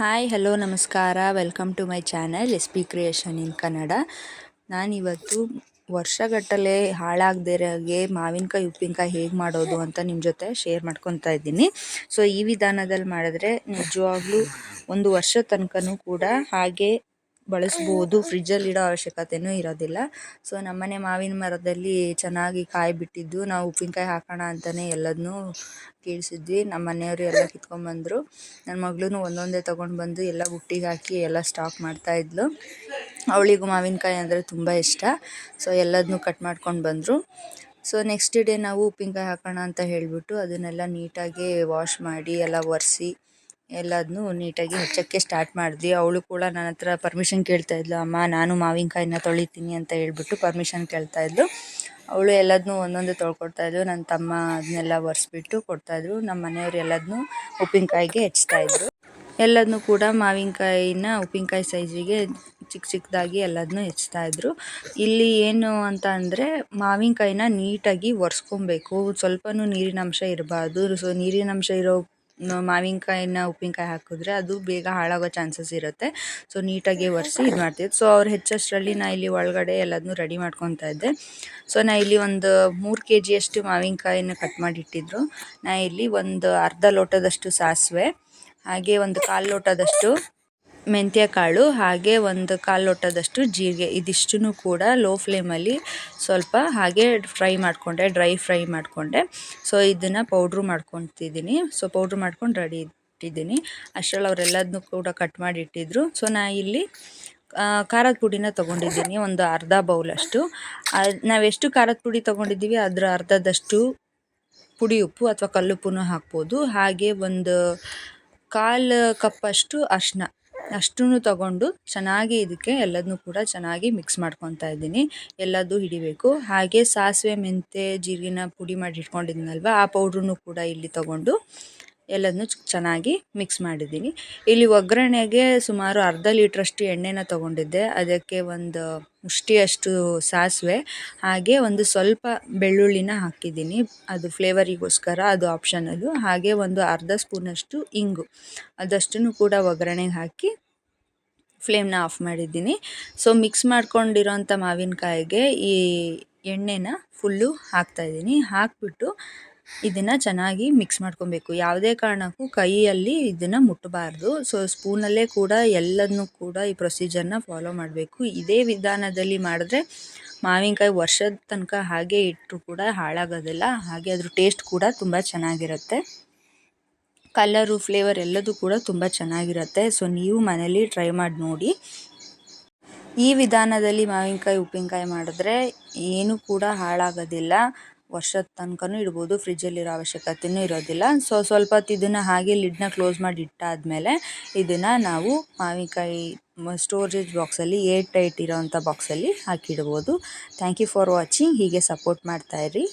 Hi hello ನಮಸ್ಕಾರ welcome to my channel S P creation in Kannada ನಾನಿವತ್ತು ವರ್ಷಗಟ್ಟಲೆ ಹಾಳಾಗದೇ ಇರೋಗೆ ಮಾವಿನಕಾಯಿ, ಉಪ್ಪಿನಕಾಯಿ ಹೇಗೆ ಮಾಡೋದು ಅಂತ ನಿಮ್ಮ ಜೊತೆ ಶೇರ್ ಮಾಡ್ಕೊತಾ ಇದ್ದೀನಿ. ಸೊ ಈ ವಿಧಾನದಲ್ಲಿ ಮಾಡಿದ್ರೆ ನಿಜವಾಗ್ಲೂ ಒಂದು ವರ್ಷ ತನಕನೂ ಕೂಡ ಹಾಗೆ ಬಳಸ್ಬೋದು. ಫ್ರಿಜ್ಜಲ್ಲಿ ಇಡೋ ಅವಶ್ಯಕತೆನೂ ಇರೋದಿಲ್ಲ. ಸೊ, ನಮ್ಮನೆ ಮಾವಿನ ಮರದಲ್ಲಿ ಚೆನ್ನಾಗಿ ಕಾಯಿ ಬಿಟ್ಟಿದ್ದು ನಾವು ಉಪ್ಪಿನಕಾಯಿ ಹಾಕೋಣ ಅಂತಲೇ ಎಲ್ಲದನ್ನೂ ಕೀಳ್ಸಿದ್ವಿ. ನಮ್ಮ ಮನೆಯವರು ಎಲ್ಲ ಕಿತ್ಕೊಂಡ್ಬಂದರು. ನನ್ನ ಮಗಳೂ ಒಂದೊಂದೇ ತೊಗೊಂಡು ಬಂದು ಎಲ್ಲ ಬುಟ್ಟಿಗೆ ಹಾಕಿ ಎಲ್ಲ ಸ್ಟಾಕ್ ಮಾಡ್ತಾಯಿದ್ಲು ಅವಳಿಗೂ ಮಾವಿನಕಾಯಿ ಅಂದರೆ ತುಂಬ ಇಷ್ಟ. ಸೊ ಎಲ್ಲದನ್ನು ಕಟ್ ಮಾಡ್ಕೊಂಡು ಬಂದರು. ಸೊ, ನೆಕ್ಸ್ಟ್ ಡೇ ನಾವು ಉಪ್ಪಿನಕಾಯಿ ಹಾಕೋಣ ಅಂತ ಹೇಳಿಬಿಟ್ಟು ಅದನ್ನೆಲ್ಲ ನೀಟಾಗಿ ವಾಶ್ ಮಾಡಿ ಎಲ್ಲ ಒರೆಸಿ ಎಲ್ಲದನ್ನೂ ನೀಟಾಗಿ ಹಚ್ಚೋಕ್ಕೆ ಸ್ಟಾರ್ಟ್ ಮಾಡಿದ್ವಿ. ಅವಳು ಕೂಡ ನನ್ನ ಹತ್ರ ಪರ್ಮಿಷನ್ ಕೇಳ್ತಾ ಇದ್ಲು, ಅಮ್ಮ, ನಾನು ಮಾವಿನಕಾಯಿನ ತೊಳಿತೀನಿ ಅಂತ ಹೇಳ್ಬಿಟ್ಟು ಪರ್ಮಿಷನ್ ಕೇಳ್ತಾ ಇದ್ಲು. ಅವಳು ಎಲ್ಲದನ್ನೂ ಒಂದೊಂದೇ ತೊಳ್ಕೊಡ್ತಾ ಇದ್ಲು. ನನ್ನ ತಮ್ಮ ಅದನ್ನೆಲ್ಲ ಒರೆಸ್ಬಿಟ್ಟು ಕೊಡ್ತಾಯಿದ್ರು ನಮ್ಮ ಮನೆಯವ್ರು ಎಲ್ಲದನ್ನು ಉಪ್ಪಿನಕಾಯಿಗೆ ಇದ್ರು. ಎಲ್ಲದನ್ನು ಕೂಡ ಮಾವಿನಕಾಯಿನ ಉಪ್ಪಿನಕಾಯಿ ಸೈಜಿಗೆ ಚಿಕ್ಕ ಚಿಕ್ಕದಾಗಿ ಎಲ್ಲದನ್ನೂ ಇದ್ರು. ಇಲ್ಲಿ ಏನು ಅಂತ ಅಂದರೆ ಮಾವಿನಕಾಯಿನ ನೀಟಾಗಿ ಒರೆಸ್ಕೊಬೇಕು. ಸ್ವಲ್ಪನೂ ನೀರಿನಂಶ ಇರಬಾರ್ದು. ಸೊ ನೀರಿನಂಶ ಇರೋ ಮಾವಿನಕಾಯಿನ ಉಪ್ಪಿನಕಾಯಿ ಹಾಕಿದ್ರೆ ಅದು ಬೇಗ ಹಾಳಾಗೋ ಚಾನ್ಸಸ್ ಇರುತ್ತೆ. ಸೊ, ನೀಟಾಗಿ ಒರೆಸಿ ಇದು ಮಾಡ್ತಿದ್ದೆ ಸೊ, ಅವ್ರು ಹೆಚ್ಚಷ್ಟರಲ್ಲಿ ನಾ ಇಲ್ಲಿ ಒಳಗಡೆ ಎಲ್ಲದನ್ನೂ ರೆಡಿ ಮಾಡ್ಕೊತಾ ಇದ್ದೆ. ಸೊ, ನಾ ಇಲ್ಲಿ ಒಂದು ಮೂರು ಕೆ ಜಿಯಷ್ಟು ಮಾವಿನಕಾಯಿನ ಕಟ್ ಮಾಡಿ ಇಟ್ಟಿದ್ರು ನಾ ಇಲ್ಲಿ ಒಂದು ಅರ್ಧ ಲೋಟದಷ್ಟು ಸಾಸಿವೆ, ಹಾಗೆ ಒಂದು ಕಾಲು ಲೋಟದಷ್ಟು ಮೆಂತ್ಯ ಕಾಳು ಹಾಗೆ ಒಂದು ಕಾಲು ಲೋಟದಷ್ಟು ಜೀರಿಗೆ ಇದಿಷ್ಟನ್ನು ಕೂಡ ಲೋ ಫ್ಲೇಮಲ್ಲಿ ಸ್ವಲ್ಪ ಹಾಗೆ ಫ್ರೈ ಮಾಡಿಕೊಂಡೆ ಡ್ರೈ ಫ್ರೈ ಮಾಡಿಕೊಂಡೆ. ಸೊ ಇದನ್ನು ಪೌಡ್ರು ಮಾಡ್ಕೊತಿದ್ದೀನಿ. ಸೊ ಪೌಡ್ರ್ ಮಾಡ್ಕೊಂಡು ರೆಡಿ ಇಟ್ಟಿದ್ದೀನಿ. ಅಷ್ಟರಲ್ಲಿ ಅವರೆಲ್ಲದನ್ನೂ ಕೂಡ ಕಟ್ ಮಾಡಿ ಇಟ್ಟಿದ್ರು. ಸೊ ನಾ ಇಲ್ಲಿ ಖಾರದ ಪುಡಿನ ತೊಗೊಂಡಿದ್ದೀನಿ, ಒಂದು ಅರ್ಧ ಬೌಲಷ್ಟು ನಾವೆಷ್ಟು ಖಾರದ ಪುಡಿ ತೊಗೊಂಡಿದ್ದೀವಿ, ಅದರ ಅರ್ಧದಷ್ಟು ಪುಡಿ ಉಪ್ಪು ಅಥವಾ ಕಲ್ಲುಪ್ಪು ಹಾಕ್ಬೋದು. ಹಾಗೆ ಒಂದು ಕಾಲು ಕಪ್ಪಷ್ಟು ಅರಿಶಿನ. ಅಷ್ಟನ್ನು ತಗೊಂಡು ಚೆನ್ನಾಗಿ ಇದಕ್ಕೆ ಎಲ್ಲದನ್ನು ಕೂಡ ಚೆನ್ನಾಗಿ ಮಿಕ್ಸ್ ಮಾಡ್ಕೊತಾ ಇದ್ದೀನಿ. ಎಲ್ಲದೂ ಹಿಡಿಬೇಕು. ಹಾಗೆ ಸಾಸಿವೆ ಮೆಂತೆ ಜೀರಿಗೆನ ಪುಡಿ ಮಾಡಿ ಇಟ್ಕೊಂಡಿದ್ದೀನಲ್ವ ಆ ಪೌಡ್ರನ್ನು ಕೂಡ ಇಲ್ಲಿ ತಗೊಂಡು ಎಲ್ಲದನ್ನೂ ಚೆನ್ನಾಗಿ ಮಿಕ್ಸ್ ಮಾಡಿದ್ದೀನಿ. ಇಲ್ಲಿ ಒಗ್ಗರಣೆಗೆ ಸುಮಾರು ಅರ್ಧ ಲೀಟ್ರಷ್ಟು ಎಣ್ಣೆನ ತೊಗೊಂಡಿದ್ದೆ. ಅದಕ್ಕೆ ಒಂದು ಮುಷ್ಟಿಯಷ್ಟು ಸಾಸಿವೆ, ಹಾಗೆ ಒಂದು ಸ್ವಲ್ಪ ಬೆಳ್ಳುಳ್ಳಿನ ಹಾಕಿದ್ದೀನಿ. ಅದು ಫ್ಲೇವರಿಗೋಸ್ಕರ, ಅದು ಆಪ್ಷನಲ್ಲು. ಹಾಗೆ ಒಂದು ಅರ್ಧ ಸ್ಪೂನಷ್ಟು ಇಂಗು. ಅದಷ್ಟನ್ನು ಕೂಡ ಒಗ್ಗರಣೆಗೆ ಹಾಕಿ ಫ್ಲೇಮ್ನ ಆಫ್ ಮಾಡಿದ್ದೀನಿ. ಸೊ, ಮಿಕ್ಸ್ ಮಾಡ್ಕೊಂಡಿರೋಂಥ ಮಾವಿನಕಾಯಿಗೆ ಈ ಎಣ್ಣೆನ ಫುಲ್ಲು ಹಾಕ್ತಾಯಿದ್ದೀನಿ ಹಾಕಿಬಿಟ್ಟು ಇದನ್ನು ಚೆನ್ನಾಗಿ ಮಿಕ್ಸ್ ಮಾಡ್ಕೊಬೇಕು. ಯಾವುದೇ ಕಾರಣಕ್ಕೂ ಕೈಯಲ್ಲಿ ಇದನ್ನು ಮುಟ್ಟಬಾರ್ದು ಸೊ ಸ್ಪೂನಲ್ಲೇ ಕೂಡ ಎಲ್ಲದನ್ನೂ ಕೂಡ ಈ ಪ್ರೊಸೀಜರ್ನ ಫಾಲೋ ಮಾಡಬೇಕು. ಇದೇ ವಿಧಾನದಲ್ಲಿ ಮಾಡಿದ್ರೆ ಮಾವಿನಕಾಯಿ ವರ್ಷದ ತನಕ ಹಾಗೆ ಇಟ್ಟರು ಕೂಡ ಹಾಳಾಗೋದಿಲ್ಲ. ಹಾಗೆ ಅದ್ರ ಟೇಸ್ಟ್ ಕೂಡ ತುಂಬ ಚೆನ್ನಾಗಿರುತ್ತೆ. ಕಲರು ಫ್ಲೇವರ್ ಎಲ್ಲದೂ ಕೂಡ ತುಂಬ ಚೆನ್ನಾಗಿರುತ್ತೆ. ಸೊ ನೀವು ಮನೇಲಿ ಟ್ರೈ ಮಾಡಿ ನೋಡಿ. ಈ ವಿಧಾನದಲ್ಲಿ ಮಾವಿನಕಾಯಿ, ಉಪ್ಪಿನಕಾಯಿ ಮಾಡಿದ್ರೆ ಏನೂ ಕೂಡ ಹಾಳಾಗೋದಿಲ್ಲ. ವರ್ಷದ ತನಕನೂ ಇಡ್ಬೋದು, ಫ್ರಿಜ್ಜಲ್ಲಿರೋ ಅವಶ್ಯಕತೆಯೂ ಇರೋದಿಲ್ಲ. ಸೊ ಸ್ವಲ್ಪ ಹೊತ್ತು ಇದನ್ನು ಹಾಗೆ ಲಿಡ್ನ ಕ್ಲೋಸ್ ಮಾಡಿ ಇಟ್ಟಾದಮೇಲೆ ಇದನ್ನು ನಾವು ಮಾವಿನಕಾಯಿ ಸ್ಟೋರೇಜ್ ಬಾಕ್ಸಲ್ಲಿ ಏರ್ ಟೈಟ್ ಇರೋವಂಥ ಬಾಕ್ಸಲ್ಲಿ ಹಾಕಿಡ್ಬೋದು. ಥ್ಯಾಂಕ್ ಯು ಫಾರ್ ವಾಚಿಂಗ್ ಹೀಗೆ ಸಪೋರ್ಟ್ ಮಾಡ್ತಾಯಿರಿ